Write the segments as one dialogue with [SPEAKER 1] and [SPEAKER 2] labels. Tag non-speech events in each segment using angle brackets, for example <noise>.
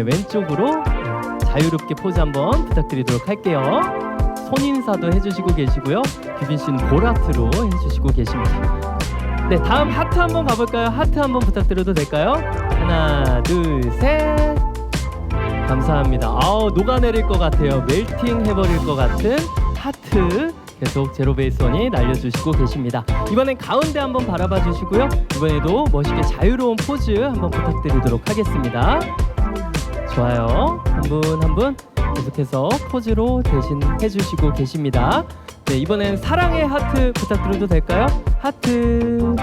[SPEAKER 1] 네, 왼쪽으로 자유롭게 포즈 한번 부탁드리도록 할게요. 손 인사도 해주시고 계시고요. 규빈 씨는 보라트로 해주시고 계십니다. 네, 다음 하트 한번 가볼까요? 하트 한번 부탁드려도 될까요? 하나, 둘, 셋. 감사합니다. 아우 녹아내릴 것 같아요. 멜팅 해버릴 것 같은 하트 계속 제로베이스원이 날려주시고 계십니다. 이번엔 가운데 한번 바라봐 주시고요. 이번에도 멋있게 자유로운 포즈 한번 부탁드리도록 하겠습니다. 좋아요. 한 분 한 분 계속해서 포즈로 대신 해 주시고 계십니다. 네 이번엔 사랑의 하트 부탁드려도 될까요? 하트.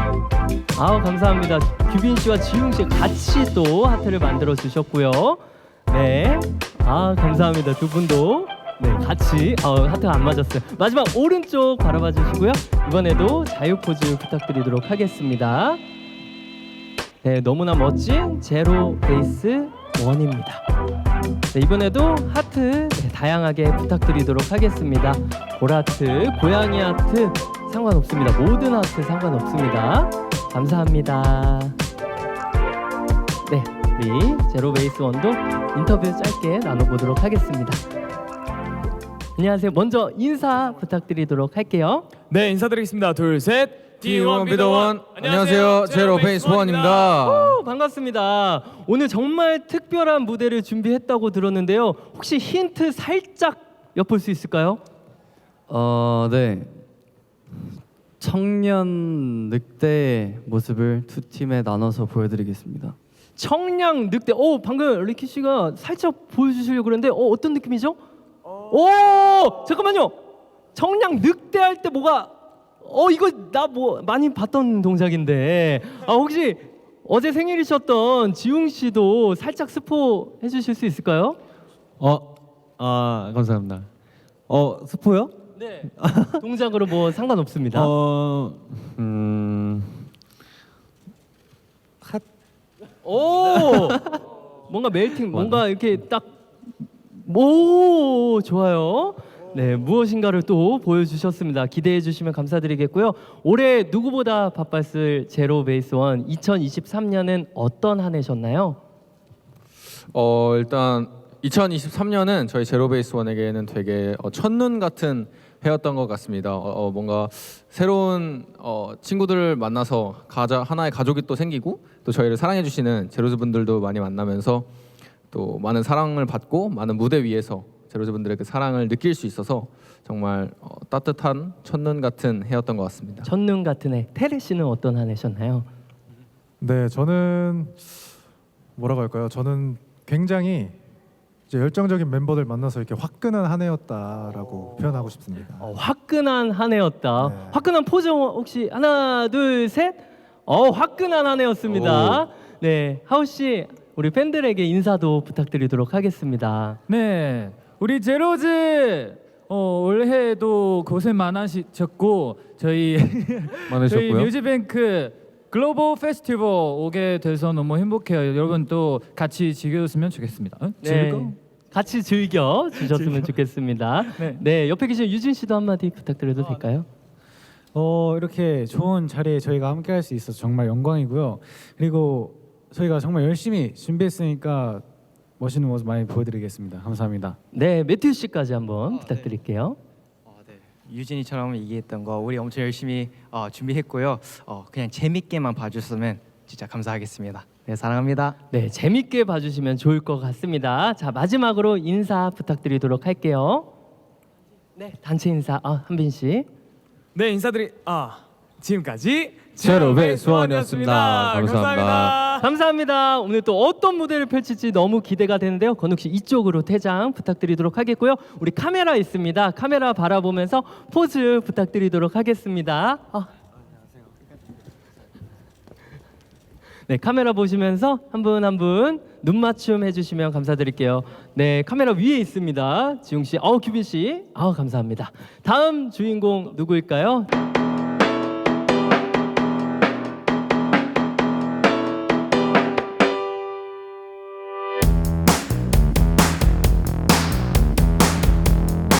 [SPEAKER 1] 아우 감사합니다. 규빈 씨와 지웅 씨 같이 또 하트를 만들어 주셨고요. 네. 아 감사합니다 두 분도 네 같이 어, 하트가 안 맞았어요. 마지막 오른쪽 바라봐 주시고요. 이번에도 자유 포즈 부탁드리도록 하겠습니다. 네 너무나 멋진 제로 베이스 원입니다. 네, 이번에도 하트 네, 다양하게 부탁드리도록 하겠습니다. 보라트, 고양이 하트 상관없습니다. 모든 하트 상관없습니다. 감사합니다. 네, 우리 제로 베이스 원도 인터뷰 짧게 나눠보도록 하겠습니다. 안녕하세요. 먼저 인사 부탁드리도록 할게요.
[SPEAKER 2] 네 인사드리겠습니다. 둘 셋.
[SPEAKER 3] D1 비더원 안녕하세요 제로 베이스 원입니다.
[SPEAKER 1] 오, 반갑습니다. 오늘 정말 특별한 무대를 준비했다고 들었는데요. 혹시 힌트 살짝 엿볼 수 있을까요?
[SPEAKER 3] 어, 네. 청년 늑대의 모습을 두 팀에 나눠서 보여드리겠습니다.
[SPEAKER 1] 청량 늑대. 오, 방금 리키 씨가 살짝 보여주시려고 그랬는데, 어, 어떤 느낌이죠? 오, 잠깐만요. 청량 늑대 할 때 뭐가? 어, 이거 나 뭐 많이 봤던 동작인데. 아, 혹시 어제 생일이셨던 지웅 씨도 살짝 스포 해주실 수 있을까요?
[SPEAKER 4] 어, 아 감사합니다. 어 스포요?
[SPEAKER 1] 네. <laughs> 동작으로 뭐 상관없습니다.
[SPEAKER 4] 어, 음,
[SPEAKER 1] 오 뭔가 멜팅 뭔가 이렇게 딱 오 좋아요 네 무엇인가를 또 보여주셨습니다 기대해 주시면 감사드리겠고요 올해 누구보다 바빴을 제로 베이스 원 2023년은 어떤 한 해셨나요?
[SPEAKER 3] 어, 일단 2023년은 저희 제로베이스 원에게는 되게 어, 첫눈 같은 해였던 것 같습니다. 어, 어, 뭔가 새로운 어, 친구들을 만나서 가자 하나의 가족이 또 생기고 또 저희를 사랑해 주시는 제로즈 분들도 많이 만나면서 또 많은 사랑을 받고 많은 무대 위에서 제로즈 분들의 그 사랑을 느낄 수 있어서 정말 어, 따뜻한 첫눈 같은 해였던 것 같습니다.
[SPEAKER 1] 첫눈 같은 해 테레 씨는 어떤 한 해셨나요?
[SPEAKER 5] 네, 저는 뭐라고 할까요? 저는 굉장히 이제 열정적인 멤버들 만나서 이렇게 화끈한 한 해였다라고 표현하고 싶습니다.
[SPEAKER 1] 어, 화끈한 한 해였다.
[SPEAKER 5] 네.
[SPEAKER 1] 화끈한 포즈 혹시 하나 둘 셋. 어 화끈한 한 해였습니다. 네 하우 씨 우리 팬들에게 인사도 부탁드리도록 하겠습니다.
[SPEAKER 2] 네 우리 제로즈 어, 올해도 고생 많으셨고 저희 <laughs> 저희
[SPEAKER 3] 많으셨고요.
[SPEAKER 2] 뮤직뱅크 글로벌 페스티벌 오게 돼서 너무 행복해요. 여러분 또 같이 즐겨줬으면 좋겠습니다. 응? 즐거?
[SPEAKER 1] 같이 즐겨 주셨으면 좋겠습니다. <laughs>
[SPEAKER 2] 네.
[SPEAKER 1] 네 옆에 계신 유진 씨도 한마디 부탁드려도 될까요?
[SPEAKER 6] 어 이렇게 좋은 자리에 저희가 함께 할 수 있어서 정말 영광이고요. 그리고 저희가 정말 열심히 준비했으니까 멋있는 모습 많이 보여드리겠습니다. 감사합니다.
[SPEAKER 1] 네 매튜 씨까지 한번 부탁드릴게요.
[SPEAKER 7] 어, 네. 유진이처럼 얘기했던 거 우리 엄청 열심히 어, 준비했고요. 어, 그냥 재밌게만 봐주셨으면 진짜 감사하겠습니다. 네 사랑합니다.
[SPEAKER 1] 네 재밌게 봐주시면 좋을 것 같습니다. 자 마지막으로 인사 부탁드리도록 할게요. 네 단체 인사 아 한빈 씨.
[SPEAKER 2] 네 인사드리 아 지금까지
[SPEAKER 3] 제로베이스 원이었습니다. 감사합니다.
[SPEAKER 1] 감사합니다. 오늘 또 어떤 무대를 펼칠지 너무 기대가 되는데요. 건욱 씨 이쪽으로 퇴장 부탁드리도록 하겠고요. 우리 카메라 있습니다. 카메라 바라보면서 포즈 부탁드리도록 하겠습니다. 아. 네, 카메라 보시면서 한 분 한 분 눈 맞춤 해주시면 감사드릴게요. 네, 카메라 위에 있습니다. 지웅 씨, 아우 규빈 씨, 아우 감사합니다. 다음 주인공 누구일까요?